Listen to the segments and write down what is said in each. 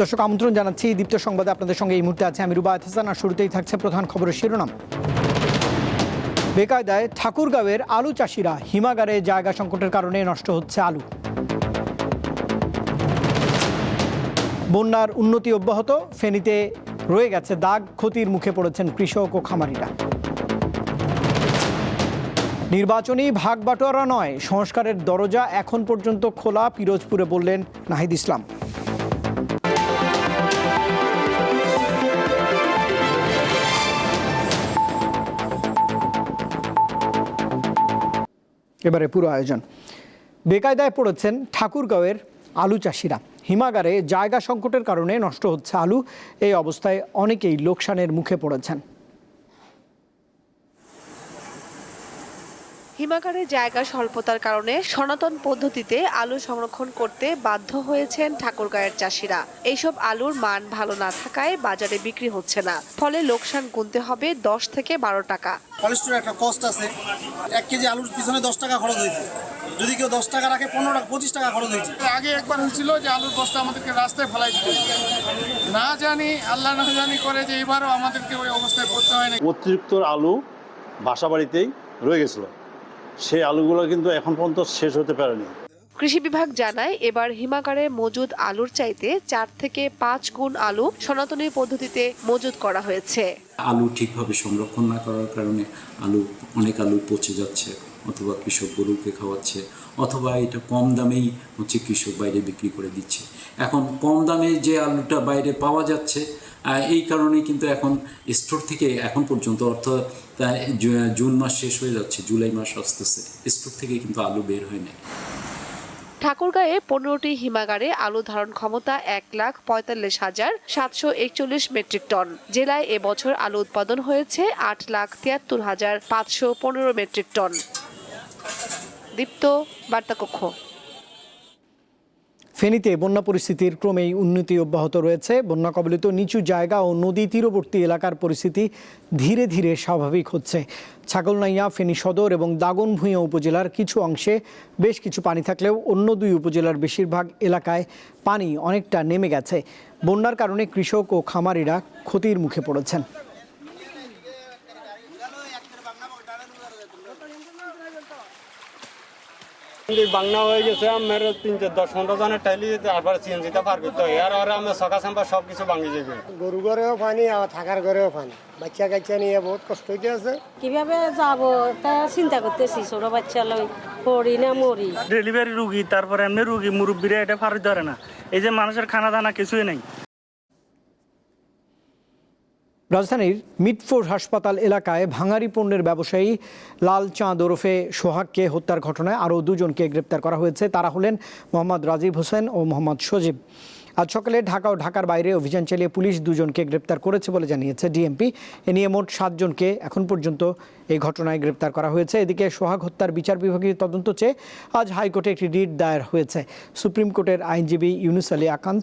দর্শক, আমন্ত্রণ জানাচ্ছি দীপ্ত সংবাদে আপনাদের সঙ্গে এই মুহূর্তে আছে। আমি রুবায়ত হাসান, আর শুরুতেই থাকছে প্রধান খবরের শিরোনাম। বেকায়দায় ঠাকুরগাঁওয়ের আলু চাষিরা হিমাগারে জায়গা সংকটের কারণে নষ্ট হচ্ছে আলু। বন্যার উন্নতি অব্যাহত, ফেনীতে রয়ে গেছে দাগ, ক্ষতির মুখে পড়েছেন কৃষক ও খামারিরা। নির্বাচনী ভাগ বাটোয়ারা নয়, সংস্কারের দরজা এখন পর্যন্ত খোলা, পিরোজপুরে বললেন নাহিদ ইসলাম। এবারে পুরো আয়োজন। বেকায়দায় পড়েছেন ঠাকুরগাঁওয়ের আলু চাষিরা। হিমাগারে জায়গা সংকটের কারণে নষ্ট হচ্ছে আলু। এই অবস্থায় অনেকেই লোকসানের মুখে পড়েছেন। হিমাগারে জায়গা স্বল্পতার কারণে সনাতন পদ্ধতিতে আলু সংরক্ষণ করতে বাধ্য হয়েছেন ঠাকুরগাঁয়ের চাষিরা। এইসব আলুর মান ভালো না থাকায় বাজারে বিক্রি হচ্ছে না। ফলে লোকসান গুনতে হবে দশ থেকে বারো টাকা। কোলেস্টোরের একটা কস্ট আছে। এক কেজি আলুর পিছনে দশ টাকা খরচ হয়েছে। যদি কেউ দশ টাকা রাখে পনেরো টাকা পঁচিশ টাকা খরচ হয়েছে। আগে একবার হয়েছিল যে আলুর বস্তা আমাদেরকে রাস্তায় ফেলাই দিত না জানি আল্লাহ না জানি করে যে এবারও আমাদেরকে ওই অবস্থায় পড়তে হয় না অতিরিক্ত আলু বাসা বাড়িতেই রয়ে গেছিল। সেই আলুগুলো কিন্তু এখন পর্যন্ত শেষ হতে পারেনি। কৃষি বিভাগ জানায় এবার হিমাগারে মজুদ আলুর চাইতে চার থেকে পাঁচ গুণ আলু সনাতনী পদ্ধতিতে মজুদ করা হয়েছে। আলু ঠিকভাবে সংরক্ষণ না করার কারণে আলু অনেক আলু পচে যাচ্ছে অথবা কৃষক গরুকে খাওয়াচ্ছে অথবা এটা কম দামেই হচ্ছে কৃষক বাইরে বিক্রি করে দিচ্ছে। এখন কম দামে যে আলুটা বাইরে পাওয়া যাচ্ছে এই কারণে কিন্তু এখন স্টোর থেকে এখন পর্যন্ত, অর্থাৎ জুন মাস শেষ হয়ে যাচ্ছে, জুলাই মাস আসতেছে স্টোর থেকে কিন্তু আলু বের হয় না ঠাকুরগাঁয়ে পনেরোটি হিমাগারে আলু ধারণ ক্ষমতা এক লাখ পঁয়তাল্লিশ হাজার সাতশো একচল্লিশ মেট্রিক টন। জেলায় এবছর আলু উৎপাদন হয়েছে আট লাখ তিয়াত্তর হাজার পাঁচশো পনেরো মেট্রিক টন। দীপ্ত, বার্তাকক্ষ। ফেনীতে বন্যা পরিস্থিতির ক্রমেই উন্নতি অব্যাহত রয়েছে। বন্যা কবলিত নিচু জায়গা ও নদী তীরবর্তী এলাকার পরিস্থিতি ধীরে ধীরে স্বাভাবিক হচ্ছে। ছাগলনাইয়া, ফেনী সদর এবং দাগনভূঞা উপজেলার কিছু অংশে বেশ কিছু পানি থাকলেও অন্য দুই উপজেলার বেশিরভাগ এলাকায় পানি অনেকটা নেমে গেছে। বন্যার কারণে কৃষক ও খামারিরা ক্ষতির মুখে পড়েছেন। বাংলা হয়ে গেছে আমার তিন চার দশ পনেরো জনের টাইলি তারপরে সিএনজিতে পার করতে হয়। আর আর আমার সকা সাম্বা সব কিছু ভাঙি যাবে। গরু ঘরেও পানি আর থাকার ঘরেও পানি। বাচ্চা কাচ্চা নিয়ে বহুত কষ্ট হইতে আছে। কীভাবে যাব? তা চিন্তা করতেছি ছোট বাচ্চা লই পড়ি না মরি। ডেলিভারি রুগী তারপরে এমনি রুগী মুরব্বীরা এটা ফারুক ধরে না। এই যে মানুষের খানা দানা কিছুই নেই। রাজধানীর মিটফোর্ড হাসপাতাল এলাকায় ভাঙারি পণ্যের ব্যবসায়ী লাল চাঁদ ওরফে সোহাগকে হত্যার ঘটনায় আরও দুজনকে গ্রেপ্তার করা হয়েছে। তারা হলেন মোহাম্মদ রাজীব হোসেন ও মোহাম্মদ সজীব। আজ সকালে ঢাকা ও ঢাকার বাইরে অভিযান চালিয়ে পুলিশ দুজনকে গ্রেপ্তার করেছে বলে জানিয়েছে ডিএমপি। এ নিয়ে মোট সাতজনকে এখন পর্যন্ত এই ঘটনায় গ্রেপ্তার করা হয়েছে। এদিকে সোহাগ হত্যার বিচার বিভাগীয় তদন্ত চেয়ে আজ হাইকোর্টে একটি রিট দায়ের হয়েছে। সুপ্রিম কোর্টের আইনজীবী ইউনুস আলী আকান্ত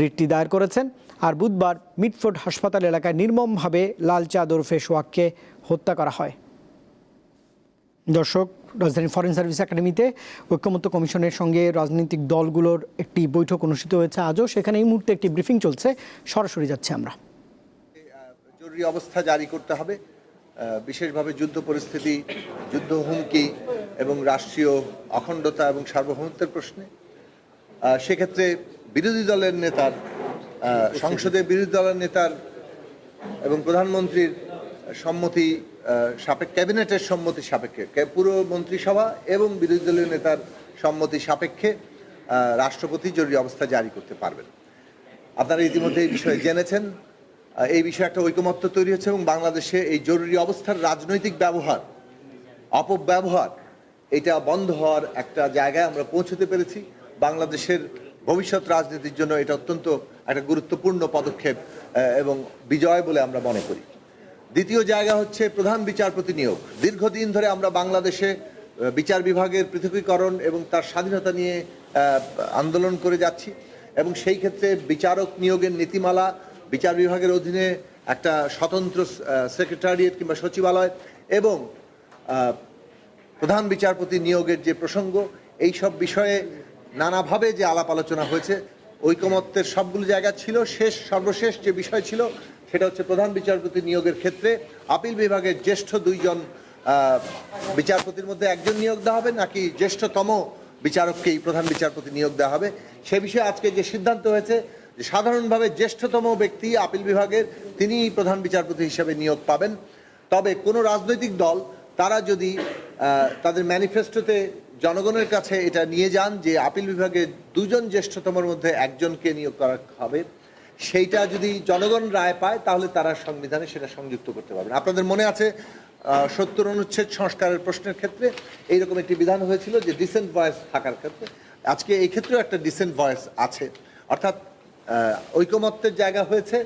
রিটটি দায়ের করেছেন। আর বুধবার মিটফোর্ড হাসপাতাল এলাকায় নির্মমভাবে লাল চাঁদ ওরফে সোহাগকে হত্যা করা হয়। দর্শক রাজধানী ফরেন সার্ভিস একাডেমিতে ঐক্যমত্য কমিশনের সঙ্গে রাজনৈতিক দলগুলোর একটি বৈঠক অনুষ্ঠিত হয়েছে। আজও সেখানে এই মুহূর্তে একটি ব্রিফিং চলছে। সরাসরি যাচ্ছে আমরা। জরুরি অবস্থা জারি করতে হবে। বিশেষভাবে যুদ্ধ পরিস্থিতি, যুদ্ধ হুমকি এবং রাষ্ট্রীয় অখণ্ডতা এবং সার্বভৌমত্বের প্রশ্নে। সেক্ষেত্রে বিরোধী দলের নেতার সংসদে বিরোধী দলের নেতার এবং প্রধানমন্ত্রীর সম্মতি সাপেক্ষ, ক্যাবিনেটের সম্মতি সাপেক্ষে পুরো মন্ত্রিসভা এবং বিরোধী দলীয় নেতার সম্মতি সাপেক্ষে রাষ্ট্রপতি জরুরি অবস্থা জারি করতে পারবেন। আপনারা ইতিমধ্যে এই বিষয়ে জেনেছেন। এই বিষয়ে একটা ঐকমত্য তৈরি হচ্ছে এবং বাংলাদেশে এই জরুরি অবস্থার রাজনৈতিক ব্যবহার, অপব্যবহার, এটা বন্ধ হওয়ার একটা জায়গায় আমরা পৌঁছতে পেরেছি। বাংলাদেশের ভবিষ্যৎ রাজনীতির জন্য এটা অত্যন্ত একটা গুরুত্বপূর্ণ পদক্ষেপ এবং বিজয় বলে আমরা মনে করি। দ্বিতীয় জায়গা হচ্ছে প্রধান বিচারপতি নিয়োগ। দীর্ঘদিন ধরে আমরা বাংলাদেশে বিচার বিভাগের পৃথকীকরণ এবং তার স্বাধীনতা নিয়ে আন্দোলন করে যাচ্ছি, এবং সেই ক্ষেত্রে বিচারক নিয়োগের নীতিমালা বিচার বিভাগের অধীনে একটা স্বতন্ত্র সেক্রেটারিয়েট কিংবা সচিবালয় এবং প্রধান বিচারপতি নিয়োগের যে প্রসঙ্গ, এই সব বিষয়ে নানাভাবে যে আলাপ আলোচনা হয়েছে, ঐকমত্যের সবগুলো জায়গা ছিল, শেষ, সর্বশেষ যে বিষয় ছিল, সেটা হচ্ছে প্রধান বিচারপতি নিয়োগের ক্ষেত্রে আপিল বিভাগের জ্যেষ্ঠ দুইজন বিচারপতির মধ্যে একজন নিয়োগ দেওয়া হবে, নাকি জ্যেষ্ঠতম বিচারককেই প্রধান বিচারপতি নিয়োগ দেওয়া হবে। সে বিষয়ে আজকে যে সিদ্ধান্ত হয়েছে, যে সাধারণভাবে জ্যেষ্ঠতম ব্যক্তি আপিল বিভাগের, তিনিই প্রধান বিচারপতি হিসেবে নিয়োগ পাবেন। তবে কোনো রাজনৈতিক দল, তারা যদি তাদের ম্যানিফেস্টোতে জনগণের কাছে এটা নিয়ে যান যে আপিল বিভাগে দুজন জ্যেষ্ঠতমের মধ্যে একজনকে নিয়োগ করা হবে। সেইটা যদি জনগণ রায় পায়, তাহলে তারা সংবিধানে সেটা সংযুক্ত করতে পারবেন। আপনাদের মনে আছে সত্তর অনুচ্ছেদ সংস্কারের প্রশ্নের ক্ষেত্রে এইরকম একটি বিধান হয়েছিল যে ডিসেন্ট ভয়েস থাকার ক্ষেত্রে। আজকে এই ক্ষেত্রেও একটা ডিসেন্ট ভয়েস আছে। অর্থাৎ ঐকমত্যের জায়গা হয়েছে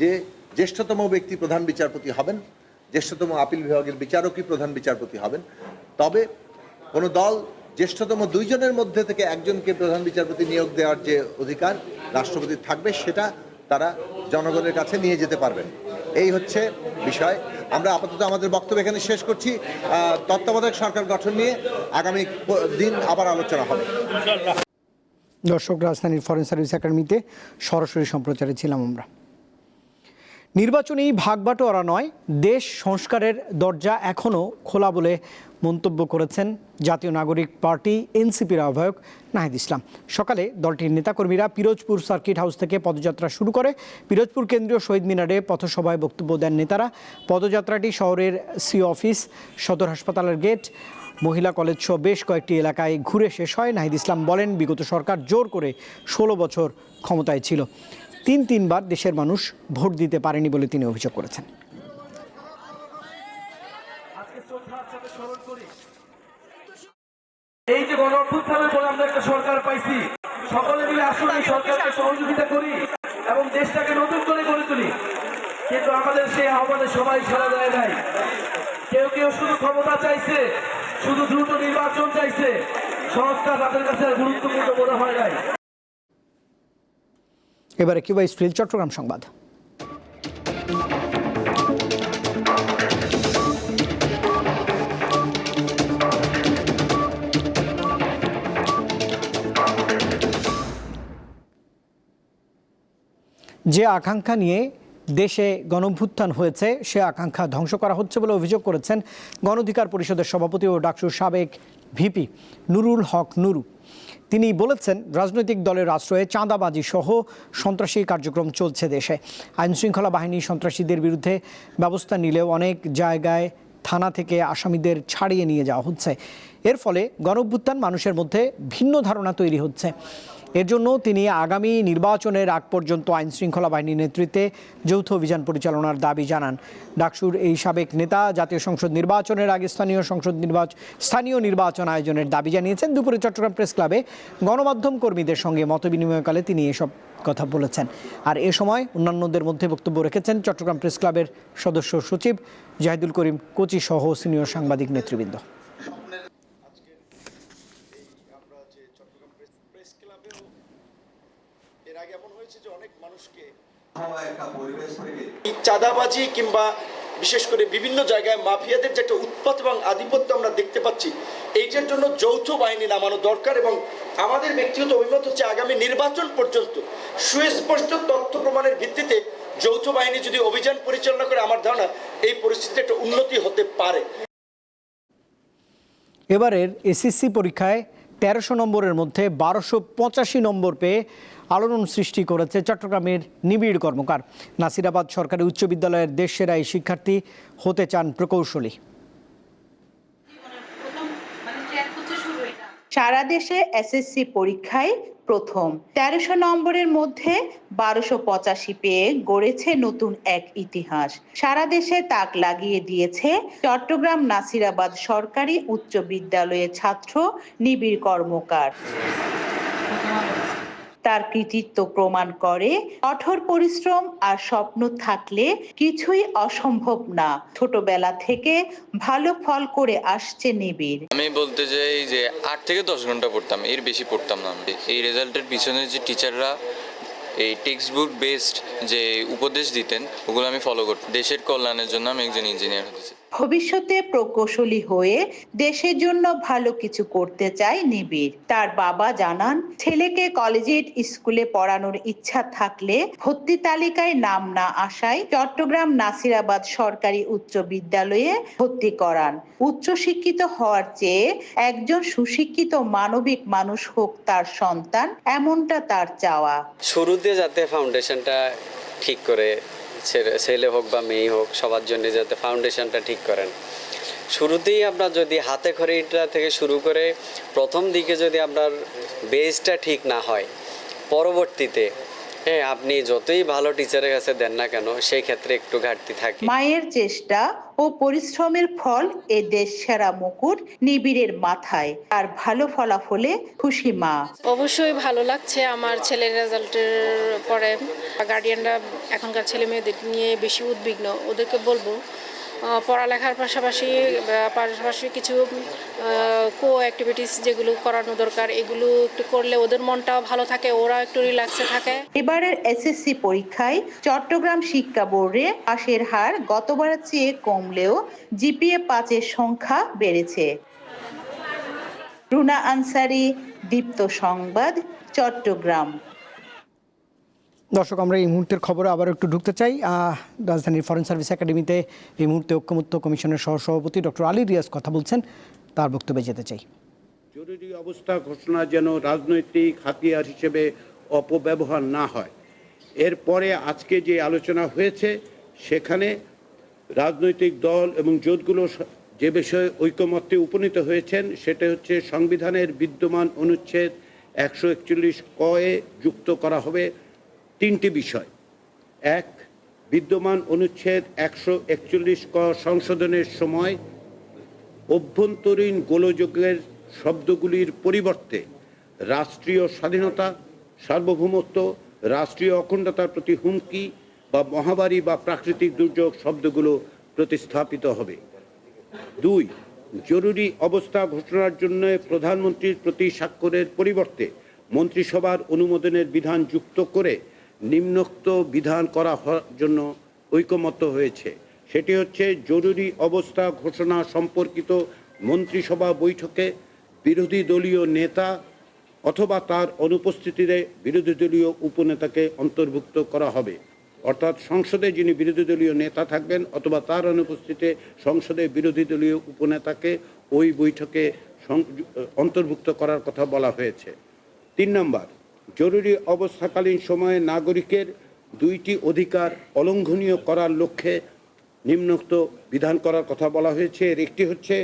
যে জ্যেষ্ঠতম ব্যক্তি প্রধান বিচারপতি হবেন, জ্যেষ্ঠতম আপিল বিভাগের বিচারকই প্রধান বিচারপতি হবেন। তবে কোনো দল জ্যেষ্ঠতম দুইজনের মধ্যে থেকে একজনকে প্রধান বিচারপতি নিয়োগ দেওয়ার যে অধিকার রাষ্ট্রপতি থাকবে সেটা তারা জনগণের কাছে নিয়ে যেতে পারবেন। এই হচ্ছে বিষয়। আমরা আপাতত আমাদের বক্তব্য এখানে শেষ করছি। তত্ত্বাবধায়ক সরকার গঠন নিয়ে আগামী দিন আবার আলোচনা হবে। দর্শক রাজধানীর ফরেন সার্ভিস একাডেমিতে সরাসরি সম্প্রচারে ছিলাম আমরা। নির্বাচনী ভাগবাটোয়ারা নয়, দেশ সংস্কারের দরজা এখনও খোলা বলে মন্তব্য করেছেন জাতীয় নাগরিক পার্টি এনসিপির আহ্বায়ক নাহিদ ইসলাম। সকালে দলটির নেতাকর্মীরা পিরোজপুর সার্কিট হাউস থেকে পদযাত্রা শুরু করে। পিরোজপুর কেন্দ্রীয় শহীদ মিনারে পথসভায় বক্তব্য দেন নেতারা। পদযাত্রাটি শহরের সি অফিস, সদর হাসপাতালের গেট, মহিলা কলেজ সহ বেশ কয়েকটি এলাকায় ঘুরে শেষ হয়। নাহিদ ইসলাম বলেন, বিগত সরকার জোর করে ষোলো বছর ক্ষমতায় ছিল। তিন তিনবার দেশের মানুষ ভোট দিতে পারেনি বলে তিনি অভিযোগ করেছেন। এই যে গণ অভ্যুত্থানের আমরা একটা সরকার পাইছি, সকলে মিলে এই সরকারকে সহযোগিতা করি এবং দেশটাকে নতুন করে গড়ে তুলি। কিন্তু আমাদের সেই আহ্বানে সবাই সারা দেয় নাই। কেউ কেউ শুধু ক্ষমতা চাইছে, শুধু দ্রুত নির্বাচন চাইছে, সংস্কার তাদের কাছে গুরুত্বপূর্ণ মনে হয় নাই। এবারে কিউবা স্টিল, চট্টগ্রাম সংবাদ। যে আকাঙ্ক্ষা নিয়ে দেশে গণভ্যুত্থান হয়েছে, সে আকাঙ্ক্ষা ধ্বংস করা হচ্ছে বলে অভিযোগ করেছেন গণ অধিকার পরিষদের সভাপতি ও ডাকসুর সাবেক ভিপি নুরুল হক নুরু। তিনি বলেছেন, রাজনৈতিক দলের আশ্রয়ে চাঁদাবাজি সহ সন্ত্রাসী কার্যক্রম চলছে দেশে। আইনশৃঙ্খলা বাহিনী সন্ত্রাসীদের বিরুদ্ধে ব্যবস্থা নিলেও অনেক জায়গায় থানা থেকে আসামিদের ছাড়িয়ে নিয়ে যাওয়া হচ্ছে। এর ফলে গণভ্যুত্থান মানুষের মধ্যে ভিন্ন ধারণা তৈরি হচ্ছে। এর জন্য তিনি আগামী নির্বাচনের আগ পর্যন্ত আইন শৃঙ্খলা বাহিনীর নেতৃত্বে যৌথ অভিযান পরিচালনার দাবি জানান। ডাকসুর এই সাবেক নেতা জাতীয় সংসদ নির্বাচনের আগে স্থানীয় সংসদ নির্বাচন স্থানীয় নির্বাচন আয়োজনের দাবি জানিয়েছেন। দুপুরে চট্টগ্রাম প্রেস ক্লাবে গণমাধ্যম কর্মীদের সঙ্গে মতবিনিময়কালে তিনি এসব কথা বলেছেন। আর এ সময় অন্যান্যদের মধ্যে বক্তব্য রেখেছেন চট্টগ্রাম প্রেস ক্লাবের সদস্য সচিব জাহিদুল করিম কোচি সহ সিনিয়র সাংবাদিক নেতৃবৃন্দ। এই চাঁদাবাজি কিংবা বিশেষ করে বিভিন্ন জায়গায় মাফিয়াদের যে একটা উৎপাত এবং আধিপত্য আমরা দেখতে পাচ্ছি এইটার জন্য যৌথ বাহিনী নামানো দরকার এবং আমাদের ব্যক্তিগত অভিমত হচ্ছে আগামী নির্বাচন পর্যন্ত সুস্পষ্ট তথ্য প্রমাণের ভিত্তিতে যৌথ বাহিনী যদি অভিযান পরিচালনা করে আমার ধারণা এই পরিস্থিতিতে একটা উন্নতি হতে পারে। এবারের এসএসসি পরীক্ষায় তেরোশো নম্বরের মধ্যে বারোশো পঁচাশি নম্বর পেয়ে আলোড়ন সৃষ্টি করেছে চট্টগ্রামের নিবিড় কর্মকার। নাসিরাবাদ সরকারি উচ্চ বিদ্যালয়ের দেশ সেরা এই শিক্ষার্থী হতে চান প্রকৌশলী। সারা দেশে এসএসসি পরীক্ষায় প্রথম। তেরোশো নম্বরের মধ্যে বারোশো পঁচাশি পেয়ে গড়েছে নতুন এক ইতিহাস। সারা দেশে তাক লাগিয়ে দিয়েছে চট্টগ্রাম নাসিরাবাদ সরকারি উচ্চ বিদ্যালয়ের ছাত্র নিবিড় কর্মকার। তার কৃতিত্ব প্রমাণ করে। কঠোর পরিশ্রম আর স্বপ্ন থাকলে কিছুই অসম্ভব না। ছোটবেলা থেকে ভালো ফল করে আসছে নিবিড়। আমি বলতে চাই যে আট থেকে দশ ঘণ্টা পড়তাম, এর বেশি পড়তাম না এই রেজাল্টের পিছনে যে টিচাররা এই টেক্সট বুক বেসড যে উপদেশ দিতেন, ওগুলো আমি ফলো করতাম। দেশের কল্যাণের জন্য আমি একজন ইঞ্জিনিয়ার হতে চাই। ভবিষ্যতে প্রকৌশলী হয়ে দেশের জন্য ভালো কিছু করতে চায় নিবিড়। তার বাবা জানান, ছেলেকে কলেজিয়েট স্কুলে পড়ানোর ইচ্ছা থাকলে ভর্তি তালিকায় নাম না আসায় চট্টগ্রাম নাসিরাবাদ সরকারি উচ্চ বিদ্যালয়ে ভর্তি করান। উচ্চশিক্ষিত হওয়ার চেয়ে একজন সুশিক্ষিত মানবিক মানুষ হোক তার সন্তান, এমনটা তার চাওয়া। শুরুতে যাতে ফাউন্ডেশনটা ঠিক করে ছেলে হোক বা মেয়ে হোক, সবার জন্য যাতে ফাউন্ডেশনটা ঠিক করেন। শুরুতেই আপনার যদি হাতে খড়িটা থেকে শুরু করে প্রথম দিকে যদি আপনার বেসটা ঠিক না হয়, পরবর্তীতে হ্যাঁ আপনি যতই ভালো টিচারের কাছে দেন না কেন সেই ক্ষেত্রে একটু ঘাটতি থাকে। মায়ের চেষ্টা ও পরিশ্রমের ফল এ দেশ সেরা মুকুট নিবিড়ের মাথায় আর ভালো ফলাফলে খুশি মা। অবশ্যই ভালো লাগছে আমার ছেলের রেজাল্টের পরে। গার্ডিয়ানরা এখনকার ছেলে মেয়েদের নিয়ে বেশি উদ্বিগ্ন। ওদেরকে বলব পড়ালেখার পাশাপাশি পাশাপাশি কিছু কো অ্যাক্টিভিটিস যেগুলো করানো দরকার, এগুলো একটু করলে ওদের মনটাও ভালো থাকে ওরা একটু রিল্যাক্সে থাকে। এবারের এসএসসি পরীক্ষায় চট্টগ্রাম শিক্ষা বোর্ডে পাশের হার গতবারের চেয়ে কমলেও জিপিএ পাঁচের সংখ্যা বেড়েছে। রুনা আনসারি, দীপ্ত সংবাদ, চট্টগ্রাম। দর্শক, আমরা এই মুহূর্তের খবরে আবার একটু ঢুকতে চাই। রাজধানীর ফরেন সার্ভিস একাডেমিতে এই মুহূর্তে ঐক্যমত্য কমিশনের সহসভাপতি ডক্টর আলী রিয়াজ কথা বলছেন। তার বক্তব্যে যেতে চাই। জরুরি অবস্থা ঘোষণা যেন রাজনৈতিক হাতিয়ার হিসেবে অপব্যবহার না হয়। এরপরে আজকে যে আলোচনা হয়েছে, সেখানে রাজনৈতিক দল এবং জোটগুলো যে বিষয়ে ঐকমত্যে উপনীত হয়েছেন, সেটা হচ্ছে সংবিধানের বিদ্যমান অনুচ্ছেদ একশো একচল্লিশ কয়ে যুক্ত করা হবে। তিনটি বিষয়। এক, বিদ্যমান অনুচ্ছেদ একশো একচল্লিশ ক সংশোধনের সময় অভ্যন্তরীণ গোলযোগের শব্দগুলির পরিবর্তে রাষ্ট্রীয় স্বাধীনতা, সার্বভৌমত্ব, রাষ্ট্রীয় অখণ্ডতার প্রতি হুমকি বা মহামারী বা প্রাকৃতিক দুর্যোগ শব্দগুলো প্রতিস্থাপিত হবে। দুই, জরুরি অবস্থা ঘোষণার জন্য প্রধানমন্ত্রীর প্রতি স্বাক্ষরের পরিবর্তে মন্ত্রিসভার অনুমোদনের বিধান যুক্ত করে নিম্নোক্ত বিধান করা জন্য ঐকমত্য হয়েছে। সেটি হচ্ছে জরুরি অবস্থা ঘোষণা সম্পর্কিত মন্ত্রিসভা বৈঠকে বিরোধী দলীয় নেতা অথবা তার অনুপস্থিতিতে বিরোধী দলীয় উপনেতাকে অন্তর্ভুক্ত করা হবে। অর্থাৎ সংসদে যিনি বিরোধী দলীয় নেতা থাকবেন অথবা তার অনুপস্থিতিতে সংসদে বিরোধী দলীয় উপনেতাকে ওই বৈঠকে অন্তর্ভুক্ত করার কথা বলা হয়েছে। তিন নম্বর জরুরি অবস্থাকালীন সময়ে নাগরিকের দুইটি অধিকার অলঙ্ঘনীয় করার লক্ষ্যে নিম্নোক্ত বিধান করার কথা বলা হয়েছে। এর একটি হচ্ছে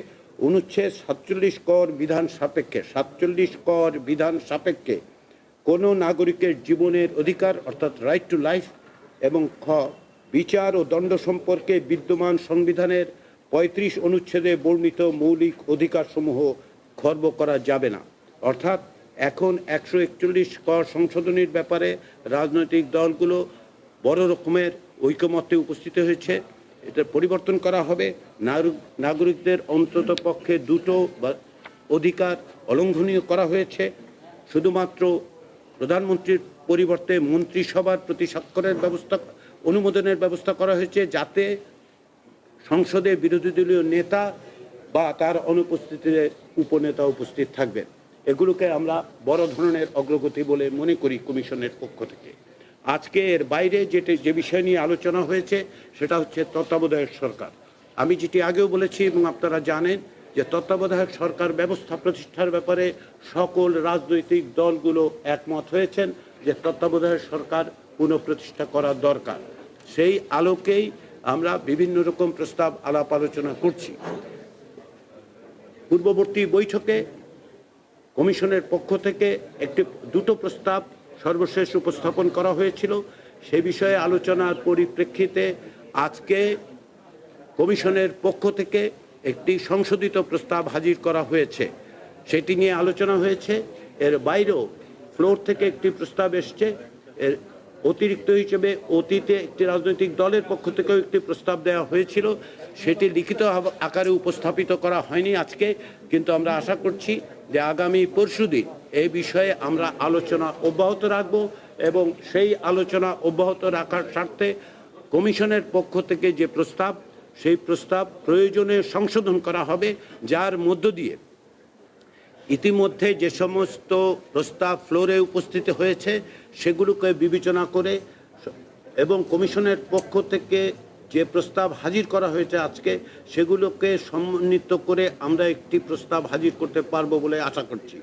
অনুচ্ছেদ সাতচল্লিশ কর বিধান সাপেক্ষে। সাতচল্লিশ কর বিধান সাপেক্ষে কোনো নাগরিকের জীবনের অধিকার, অর্থাৎ রাইট টু লাইফ এবং খ, বিচার ও দণ্ড সম্পর্কে বিদ্যমান সংবিধানের পঁয়ত্রিশ অনুচ্ছেদে বর্ণিত মৌলিক অধিকারসমূহ খর্ব করা যাবে না। অর্থাৎ এখন একশো একচল্লিশ কর সংশোধনীর ব্যাপারে রাজনৈতিক দলগুলো বড় রকমের ঐকমত্যে উপস্থিত হয়েছে। এটা পরিবর্তন করা হবে। নাগরিকদের অন্তত পক্ষে দুটো অধিকার অলঙ্ঘনীয় করা হয়েছে। শুধুমাত্র প্রধানমন্ত্রীর পরিবর্তে মন্ত্রিসভার প্রতি স্বাক্ষরের ব্যবস্থা, অনুমোদনের ব্যবস্থা করা হয়েছে যাতে সংসদে বিরোধী দলীয় নেতা বা তার অনুপস্থিতিতে উপনেতা উপস্থিত থাকবেন। এগুলোকে আমরা বড় ধরনের অগ্রগতি বলে মনে করি কমিশনের পক্ষ থেকে। আজকে এর বাইরে যেটি, যে বিষয় নিয়ে আলোচনা হয়েছে, সেটা হচ্ছে তত্ত্বাবধায়ক সরকার। আমি যেটি আগেও বলেছি এবং আপনারা জানেন যে তত্ত্বাবধায়ক সরকার ব্যবস্থা প্রতিষ্ঠার ব্যাপারে সকল রাজনৈতিক দলগুলো একমত হয়েছেন যে তত্ত্বাবধায়ক সরকার পুনঃপ্রতিষ্ঠা করা দরকার। সেই আলোকেই আমরা বিভিন্ন রকম প্রস্তাব, আলাপ আলোচনা করছি। পূর্ববর্তী বৈঠকে কমিশনের পক্ষ থেকে একটি দুটো প্রস্তাব সর্বশেষ উপস্থাপন করা হয়েছিল। সে বিষয়ে আলোচনার পরিপ্রেক্ষিতে আজকে কমিশনের পক্ষ থেকে একটি সংশোধিত প্রস্তাব হাজির করা হয়েছে। সেটি নিয়ে আলোচনা হয়েছে। এর বাইরেও ফ্লোর থেকে একটি প্রস্তাব এসছে। এর অতিরিক্ত হিসেবে অতীতে একটি রাজনৈতিক দলের পক্ষ থেকেও একটি প্রস্তাব দেওয়া হয়েছিল। সেটি লিখিত আকারে উপস্থাপিত করা হয়নি আজকে, কিন্তু আমরা আশা করছি যে আগামী পরশুদিন এই বিষয়ে আমরা আলোচনা অব্যাহত রাখব এবং সেই আলোচনা অব্যাহত রাখার স্বার্থে কমিশনের পক্ষ থেকে যে প্রস্তাব, সেই প্রস্তাব প্রয়োজনে সংশোধন করা হবে, যার মধ্য দিয়ে ইতিমধ্যে যে সমস্ত প্রস্তাব ফ্লোরে উপস্থিত হয়েছে, সেগুলোকে বিবেচনা করে এবং কমিশনের পক্ষ থেকে যে প্রস্তাব হাজির করা হয়েছে আজকে, সেগুলোকে সমন্বিত করে আমরা একটি প্রস্তাব হাজির করতে পারব বলে আশা করছি।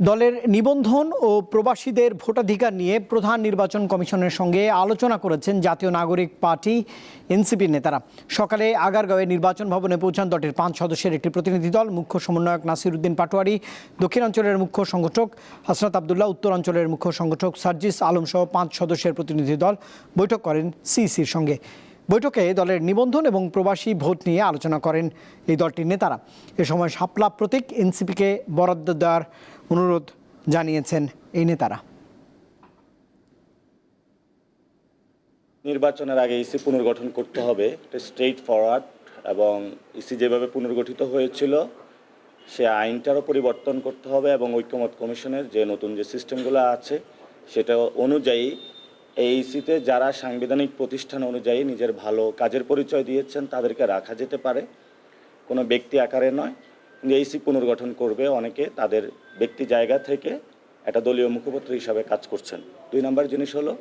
দলের নিবন্ধন ও প্রবাসীদের ভোটাধিকার নিয়ে প্রধান নির্বাচন কমিশনের সঙ্গে আলোচনা করেছেন জাতীয় নাগরিক পার্টি এনসিপির নেতারা। সকালে আগারগাঁওয়ে নির্বাচন ভবনে পৌঁছান দলটির পাঁচ সদস্যের একটি প্রতিনিধি দল, মুখ্য সমন্বয়ক নাসির উদ্দিন পাটোয়ারি দক্ষিণাঞ্চলের মুখ্য সংগঠক হাসনাত আবদুল্লাহ উত্তরাঞ্চলের মুখ্য সংগঠক সার্জিস আলম সহ পাঁচ সদস্যের প্রতিনিধি দল বৈঠক করেন সিইসির সঙ্গে। বৈঠকে দলের নিবন্ধন এবং প্রবাসী ভোট নিয়ে আলোচনা করেন এই দলটির নেতারা। এ সময় শাপলা প্রতীক এনসিপিকে বরাদ্দ দেওয়ার অনুরোধ জানিয়েছেন এই নেতারা। নির্বাচনের আগে ইসি পুনর্গঠন করতে হবে, এটা স্ট্রেইট ফরওয়ার্ড এবং ইসি যেভাবে পুনর্গঠিত হয়েছিল, সে আইনটারও পরিবর্তন করতে হবে এবং ঐক্যমত কমিশনের যে নতুন যে সিস্টেমগুলো আছে, সেটা অনুযায়ী এই ইসিতে যারা সাংবিধানিক প্রতিষ্ঠান অনুযায়ী নিজের ভালো কাজের পরিচয় দিয়েছেন, তাদেরকে রাখা যেতে পারে। কোনো ব্যক্তি আকারে নয়। এইসি পুনর্গঠন করবে অনেকে তাদের ব্যক্তি জায়গা থেকে একটা দলীয় মুখপাত্র হিসাবে কাজ করছেন। দুই নম্বর জিনিস হলো,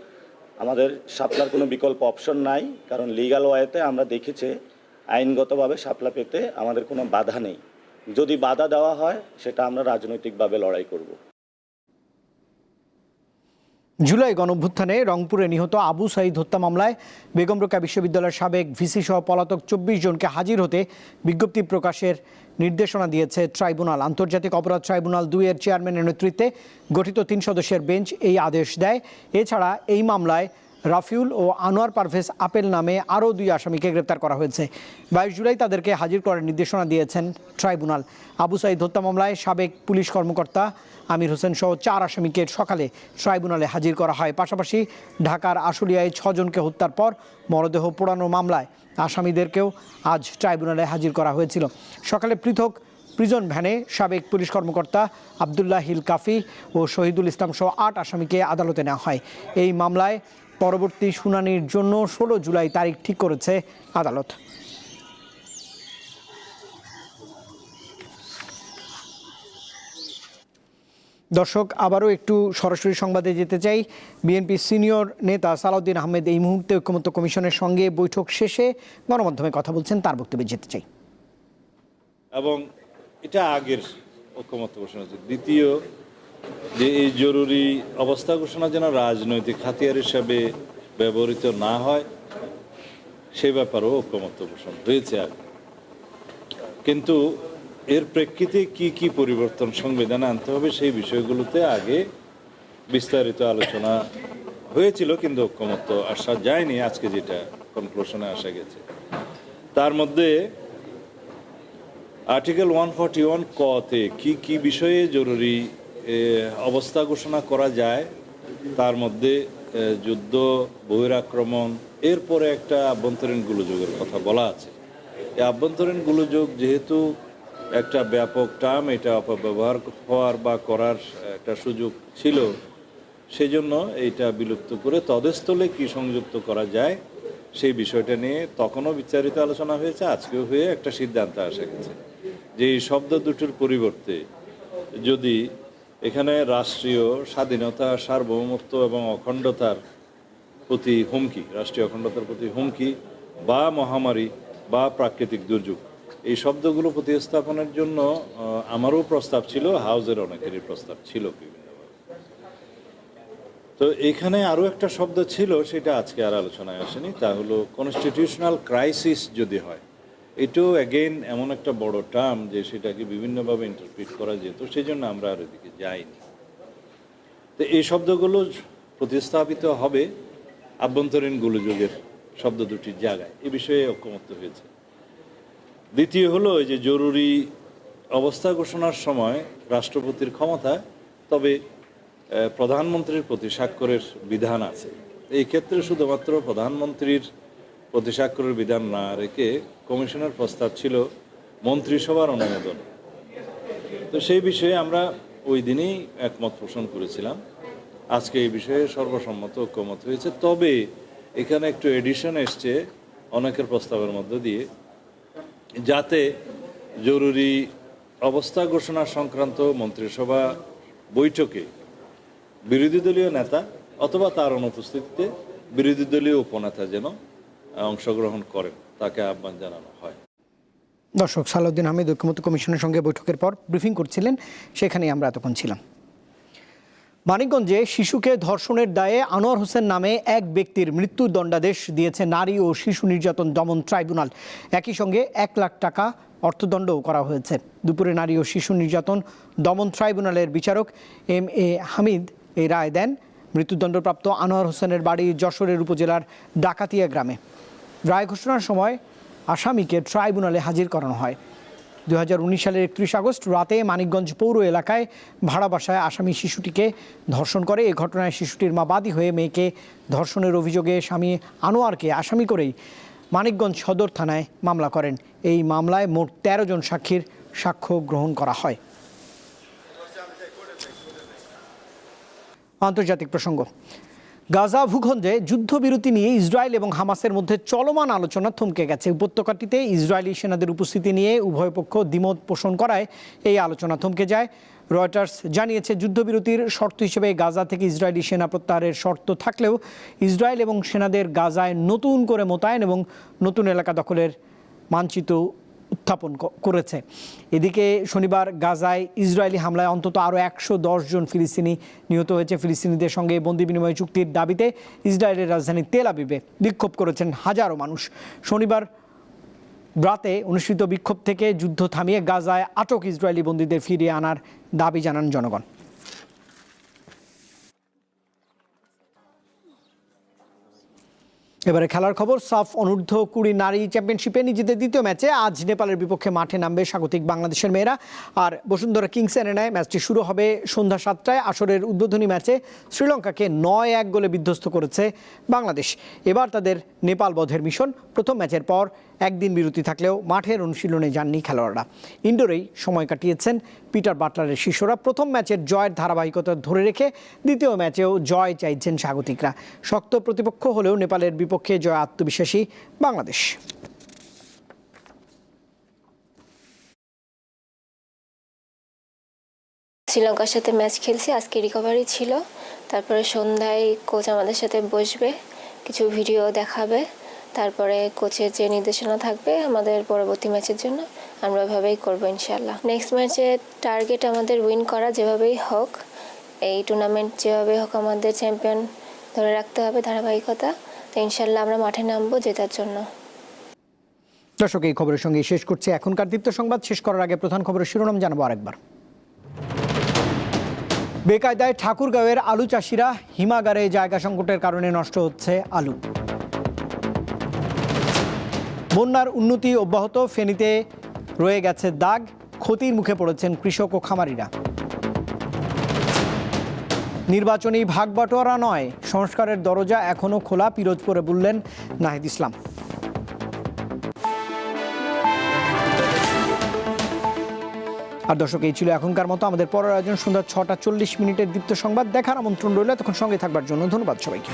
আমাদের সাপলার কোনো বিকল্প অপশন নাই, কারণ লিগাল ওয়েতে আমরা দেখেছি আইনগতভাবে সাপলা পেতে আমাদের কোনো বাধা নেই। যদি বাধা দেওয়া হয়, সেটা আমরা রাজনৈতিকভাবে লড়াই করব। জুলাই গণভ্যুত্থানে রংপুরে নিহত আবু সাইদ হত্যা মামলায় বেগম রোকা বিশ্ববিদ্যালয়ের সাবেক ভিসি সহ পলাতক চব্বিশ জনকে হাজির হতে বিজ্ঞপ্তি প্রকাশের নির্দেশনা দিয়েছে ট্রাইব্যুনাল। আন্তর্জাতিক অপরাধ ট্রাইব্যুনাল দুইয়ের চেয়ারম্যানের নেতৃত্বে গঠিত তিন সদস্যের বেঞ্চ এই আদেশ দেয়। এছাড়া এই মামলায় রাফিউল ও আনোয়ার পারভেজ আপেল নামে আরও দুই আসামিকে গ্রেপ্তার করা হয়েছে। বাইশ জুলাই তাদেরকে হাজির করার নির্দেশনা দিয়েছেন ট্রাইব্যুনাল। আবু সাইদ হত্যা মামলায় সাবেক পুলিশ কর্মকর্তা আমির হোসেন সহ চার আসামিকে সকালে ট্রাইব্যুনালে হাজির করা হয়। পাশাপাশি ঢাকার আশুলিয়ায় ছজনকে হত্যার পর মরদেহ পোড়ানো মামলায় আসামিদেরকেও আজ ট্রাইব্যুনালে হাজির করা হয়েছিল। সকালে পৃথক প্রিজন ভ্যানে সাবেক পুলিশ কর্মকর্তা আবদুল্লাহ হিল কাফি ও শহীদুল ইসলাম সহ আট আসামিকে আদালতে নেওয়া হয়। এই মামলায় পরবর্তী শুনানির জন্য ষোলো জুলাই তারিখ ঠিক করেছে আদালত। দর্শক, আবারও একটু সরাসরি সংবাদে যেতে চাই। বিএনপি সিনিয়র নেতা সালাউদ্দিন আহমেদ এই মুহূর্তে ঐক্যমত্য কমিশনের সঙ্গে বৈঠক শেষে গণমাধ্যমে কথা বলছেন, তার বক্তব্যে যেতে চাই। এবং এটা আগের ঐক্যমত্য হচ্ছে দ্বিতীয় যে এই জরুরি অবস্থা ঘোষণা যেন রাজনৈতিক হাতিয়ার হিসাবে ব্যবহৃত না হয়, সে ব্যাপারেও ঐক্যমত্য ঘোষণা হয়েছে আগে। কিন্তু এর প্রেক্ষিতে কি কি পরিবর্তন সংবিধানে আনতে হবে সেই বিষয়গুলোতে আগে বিস্তারিত আলোচনা হয়েছিল, কিন্তু ঐক্যমত্য আসা যায়নি। আজকে যেটা কনক্লুশনে আসা গেছে। তার মধ্যে আর্টিকেল ওয়ান ফর্টি ওয়ান কতে কি কি বিষয়ে জরুরি অবস্থা ঘোষণা করা যায়, তার মধ্যে যুদ্ধ, বহিরাক্রমণ, এরপরে একটা আভ্যন্তরীণ গোলযোগের কথা বলা আছে। এই আভ্যন্তরীণ গোলযোগ যেহেতু একটা ব্যাপক টার্ম, এটা অপব্যবহার হওয়ার বা করার একটা সুযোগ ছিল, সেজন্য এইটা বিলুপ্ত করে তদস্থলে কি সংযুক্ত করা যায়, সেই বিষয়টা নিয়ে তখনও বিচারিত আলোচনা হয়েছে, আজকেও হয়ে একটা সিদ্ধান্ত আসা গেছে। যে এই শব্দ দুটোর পরিবর্তে যদি এখানে রাষ্ট্রীয় স্বাধীনতা, সার্বভৌমত্ব এবং অখণ্ডতার প্রতি হুমকি, রাষ্ট্রীয় অখণ্ডতার প্রতি হুমকি বা মহামারী বা প্রাকৃতিক দুর্যোগ। এই শব্দগুলো প্রতিস্থাপনের জন্য আমারও প্রস্তাব ছিল, হাউজের অনেকেরই প্রস্তাব ছিল তো এখানে আরও একটা শব্দ ছিল, সেটা আজকে আর আলোচনায় আসেনি, তা হলো কনস্টিটিউশনাল ক্রাইসিস যদি হয়, এটাও অ্যাগেন এমন একটা বড় টার্ম যে সেটাকে বিভিন্নভাবে ইন্টারপ্রিট করা যেত সেই জন্য আমরা আর ওদিকে যাইনি তো এই শব্দগুলো প্রতিস্থাপিত হবে আভ্যন্তরীণ গোলযোগের শব্দ দুটির জায়গায়। এ বিষয়ে ঐক্যমত্য হয়েছে। দ্বিতীয় হলো যে জরুরি অবস্থা ঘোষণার সময় রাষ্ট্রপতির ক্ষমতা, তবে প্রধানমন্ত্রীর প্রতি স্বাক্ষরের বিধান আছে। এই ক্ষেত্রে শুধুমাত্র প্রধানমন্ত্রীর প্রতি স্বাক্ষরের বিধান না রেখে কমিশনের প্রস্তাব ছিল মন্ত্রিসভার অনুমোদন। তো সেই বিষয়ে আমরা ওই দিনেই একমত পোষণ করেছিলাম। আজকে এই বিষয়ে সর্বসম্মত ঐক্যমত হয়েছে। তবে এখানে একটু এডিশন এসছে অনেকের প্রস্তাবের মধ্য দিয়ে, যাতে জরুরি অবস্থা ঘোষণা সংক্রান্ত মন্ত্রিসভা বৈঠকে বিরোধী দলীয় নেতা অথবা তার অনুপস্থিতিতে বিরোধী দলীয় উপনেতা যেন অংশগ্রহণ করেন, তাকে আহ্বান জানানো হয়। দর্শক সালাউদ্দিন আহমেদ ঐক্যমত্য কমিশনের সঙ্গে বৈঠকের পর ব্রিফিং করছিলেন, সেখানেই আমরা এতক্ষণ ছিলাম। মানিকগঞ্জে শিশুকে ধর্ষণের দায়ে আনোয়ার হোসেন নামে এক ব্যক্তির মৃত্যুর দণ্ডাদেশ দিয়েছে নারী ও শিশু নির্যাতন দমন ট্রাইব্যুনাল। একই সঙ্গে এক লাখ টাকা অর্থদণ্ডও করা হয়েছে। দুপুরে নারী ও শিশু নির্যাতন দমন ট্রাইব্যুনালের বিচারক এম এ হামিদ এই রায় দেন। মৃত্যুদণ্ডপ্রাপ্ত আনোয়ার হোসেনের বাড়ি যশোরের উপজেলার ডাকাতিয়া গ্রামে। রায় ঘোষণার সময় আসামিকে ট্রাইব্যুনালে হাজির করানো হয়। দু হাজার উনিশ সালের একত্রিশ আগস্ট রাতে মানিকগঞ্জ পৌর এলাকায় ভাড়া বাসায় আসামি শিশুটিকে ধর্ষণ করে। এ ঘটনায় শিশুটির মা বাদী হয়ে মেয়েকে ধর্ষণের অভিযোগে স্বামী আনোয়ারকে আসামি করেই মানিকগঞ্জ সদর থানায় মামলা করেন। এই মামলায় মোট তেরো জন সাক্ষীর সাক্ষ্য গ্রহণ করা হয়। আন্তর্জাতিক প্রসঙ্গ। গাজা ভূখণ্ডে যুদ্ধবিরতি নিয়ে ইসরায়েল এবং হামাসের মধ্যে চলমান আলোচনা থমকে গেছে। উপত্যকাটিতে ইসরায়েলি সেনাদের উপস্থিতি নিয়ে উভয় পক্ষ দ্বিমত পোষণ করায় এই আলোচনা থমকে যায়। রয়টার্স জানিয়েছে, যুদ্ধবিরতির শর্ত হিসেবে গাজা থেকে ইসরায়েলি সেনা প্রত্যাহারের শর্ত থাকলেও ইসরায়েল এবং সেনাদের গাজায় নতুন করে মোতায়েন এবং নতুন এলাকা দখলের মানচিত্র উত্থাপন করেছে। এদিকে শনিবার গাজায় ইসরায়েলি হামলায় অন্তত আরও একশো জন ফিলিস্তিনি নিহত হয়েছে। ফিলিস্তিনিদের সঙ্গে বন্দি বিনিময় চুক্তির দাবিতে ইসরায়েলের রাজধানী তেল আবিবে বিক্ষোভ করেছেন হাজারো মানুষ। শনিবার রাতে অনুষ্ঠিত বিক্ষোভ থেকে যুদ্ধ থামিয়ে গাজায় আটক ইসরায়েলি বন্দীদের ফিরিয়ে আনার দাবি জানান জনগণ। এবারে খেলার খবর, সাফ অনূর্ধ্ব কুড়ি নারী চ্যাম্পিয়নশিপে নিজেদের দ্বিতীয় ম্যাচে আজ নেপালের বিপক্ষে মাঠে নামবে স্বাগতিক বাংলাদেশের মেয়েরা। আর বসুন্ধরা কিংস এরেনায় ম্যাচটি শুরু হবে সন্ধ্যা সাতটায় আসরের উদ্বোধনী ম্যাচে শ্রীলঙ্কাকে নয় এক গোলে বিধ্বস্ত করেছে বাংলাদেশ। এবার তাদের নেপাল বধের মিশন প্রথম ম্যাচের পর একদিন বিরতি থাকলেও মাঠের অনুশীলনে যাননি খেলোয়াড়রা। ইনডোরেই সময় কাটিয়েছেন পিটার বাটলারের শিষ্যরা। প্রথম ম্যাচের জয়ের ধারাবাহিকতা ধরে রেখে দ্বিতীয় ম্যাচেও জয় চাইছেন স্বাগতিকরা। শক্ত প্রতিপক্ষ হলেও নেপালের বিপক্ষে জয় আত্মবিশ্বাসী বাংলাদেশ। শ্রীলঙ্কার সাথে ম্যাচ খেলছি, আজকে রিকভারি ছিল। তারপরে সন্ধ্যায় কোচ আমাদের সাথে বসবে, কিছু ভিডিও দেখাবে। তারপরে কোচের যে নির্দেশনা থাকবে আমাদের পরবর্তী ম্যাচের জন্য, আমরা ওইভাবেই করব ইনশাল্লাহ নেক্সট ম্যাচে টার্গেট আমাদের উইন করা যেভাবেই হোক, এই টুর্নামেন্ট যেভাবে হোক আমাদের চ্যাম্পিয়ন ধরে রাখতে হবে ধারাবাহিকতা। তো ইনশাল্লাহ আমরা মাঠে নামবো জেতার জন্য। দর্শক, এই খবরের সঙ্গে শেষ করছে। এখনকার দীপ্ত সংবাদ শেষ করার আগে প্রধান খবরের শিরোনাম জানাব আরেকবার। বেকায়দায় ঠাকুরগাঁওয়ের আলু চাষিরা হিমাগারে জায়গা সংকটের কারণে নষ্ট হচ্ছে আলু। বন্যার উন্নতি অব্যাহত ফেনীতে রয়ে গেছে দাগ, ক্ষতির মুখে পড়েছেন কৃষক ও খামারিরা। নির্বাচনী ভাগবাটোয়ারা নয়, সংস্কারের দরজা এখনও খোলা, পিরোজপুরে বললেন নাহিদ ইসলাম। আর দর্শক, এই ছিল এখনকার মতো। আমাদের পরের আয়োজন সন্ধ্যা ছটা চল্লিশ মিনিটের দীপ্ত সংবাদ। দেখার আমন্ত্রণ রইল। তখন সঙ্গে থাকবার জন্য ধন্যবাদ সবাইকে।